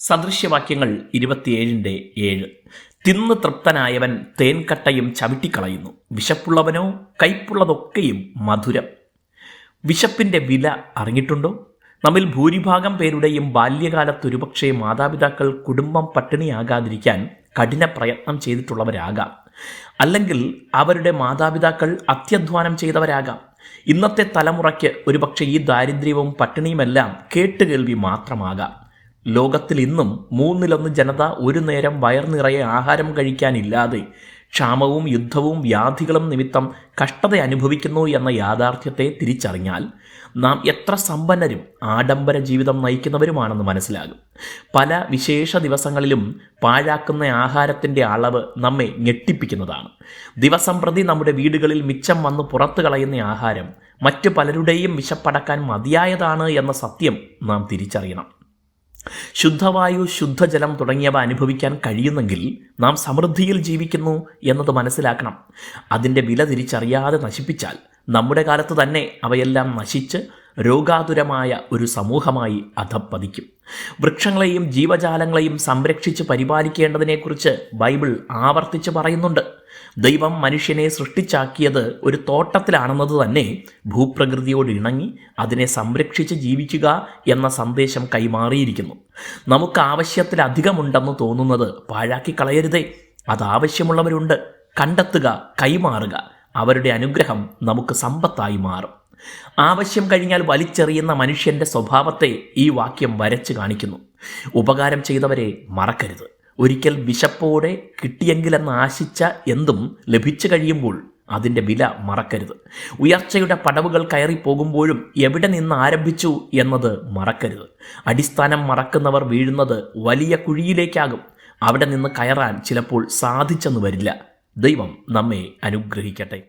സദൃശ്യവാക്യങ്ങൾ ഇരുപത്തിയേഴിന്റെ ഏഴ്. തിന്ന് തൃപ്തനായവൻ തേൻകട്ടയും ചവിട്ടിക്കളയുന്നു. വിശപ്പുള്ളവനോ കയ്പുള്ളതൊക്കെയും മധുരം. വിശപ്പിന്റെ വില അറിഞ്ഞിട്ടുണ്ടോ? നമ്മിൽ ഭൂരിഭാഗം പേരുടെയും ബാല്യകാലത്തൊരുപക്ഷെ മാതാപിതാക്കൾ കുടുംബം പട്ടിണിയാകാതിരിക്കാൻ കഠിന പ്രയത്നം ചെയ്തിട്ടുള്ളവരാകാം. അല്ലെങ്കിൽ അവരുടെ മാതാപിതാക്കൾ അത്യധ്വാനം ചെയ്തവരാകാം. ഇന്നത്തെ തലമുറയ്ക്ക് ഒരുപക്ഷെ ഈ ദാരിദ്ര്യവും പട്ടിണിയുമെല്ലാം കേട്ടുകേൾവി മാത്രമാകാം. ലോകത്തിൽ ഇന്നും മൂന്നിലൊന്ന് ജനത ഒരു നേരം വയർ നിറയെ ആഹാരം കഴിക്കാനില്ലാതെ ക്ഷാമവും യുദ്ധവും വ്യാധികളും നിമിത്തം കഷ്ടത അനുഭവിക്കുന്നു എന്ന യാഥാർത്ഥ്യത്തെ തിരിച്ചറിഞ്ഞാൽ നാം എത്ര സമ്പന്നരും ആഡംബര ജീവിതം നയിക്കുന്നവരുമാണെന്ന് മനസ്സിലാകും. പല വിശേഷ ദിവസങ്ങളിലും പാഴാക്കുന്ന ആഹാരത്തിന്റെ അളവ് നമ്മെ ഞെട്ടിപ്പിക്കുന്നതാണ്. ദിവസം പ്രതി നമ്മുടെ വീടുകളിൽ മിച്ചം വന്ന് പുറത്തു കളയുന്ന ആഹാരം മറ്റു പലരുടെയും വിശപ്പടക്കാൻ മതിയായതാണ് എന്ന സത്യം നാം തിരിച്ചറിയണം. ശുദ്ധവായു ശുദ്ധജലം തുടങ്ങിയവ അനുഭവിക്കാൻ കഴിയുന്നെങ്കിൽ നാം സമൃദ്ധിയിൽ ജീവിക്കുന്നു എന്നത് മനസ്സിലാക്കണം. അതിന്റെ വില തിരിച്ചറിയാതെ നശിപ്പിച്ചാൽ നമ്മുടെ കാലത്ത് തന്നെ അവയെല്ലാം നശിച്ച് രോഗാതുരമായ ഒരു സമൂഹമായി അധപ്പതിക്കും വൃക്ഷങ്ങളെയും ജീവജാലങ്ങളെയും സംരക്ഷിച്ച് പരിപാലിക്കേണ്ടതിനെക്കുറിച്ച് ബൈബിൾ ആവർത്തിച്ച് പറയുന്നുണ്ട്. ദൈവം മനുഷ്യനെ സൃഷ്ടിച്ചാക്കിയത് ഒരു തോട്ടത്തിലാണെന്നത് തന്നെ ഭൂപ്രകൃതിയോട് ഇണങ്ങി അതിനെ സംരക്ഷിച്ച് ജീവിക്കുക എന്ന സന്ദേശം കൈമാറിയിരിക്കുന്നു. നമുക്ക് ആവശ്യത്തിലധികമുണ്ടെന്ന് തോന്നുന്നത് പാഴാക്കി കളയരുതേ അത് ആവശ്യമുള്ളവരുണ്ട്. കണ്ടെത്തുക കൈമാറുക. അവരുടെ അനുഗ്രഹം നമുക്ക് സമ്പത്തായി മാറും. ആവശ്യം കഴിഞ്ഞാൽ വലിച്ചെറിയുന്ന മനുഷ്യന്റെ സ്വഭാവത്തെ ഈ വാക്യം വരച്ച് കാണിക്കുന്നു. ഉപകാരം ചെയ്തവരെ മറക്കരുത്. ഒരിക്കൽ വിശപ്പോടെ കിട്ടിയെങ്കിലെന്ന് ആശിച്ച എന്തും ലഭിച്ചു കഴിയുമ്പോൾ അതിന്റെ വില മറക്കരുത്. ഉയർച്ചയുടെ പടവുകൾ കയറി പോകുമ്പോഴും എവിടെ നിന്ന് ആരംഭിച്ചു എന്നത് മറക്കരുത്. അടിസ്ഥാനം മറക്കുന്നവർ വീഴുന്നത് വലിയ കുഴിയിലേക്കാകും. അവിടെ നിന്ന് കയറാൻ ചിലപ്പോൾ സാധിച്ചെന്ന് വരില്ല. ദൈവം നമ്മെ അനുഗ്രഹിക്കട്ടെ.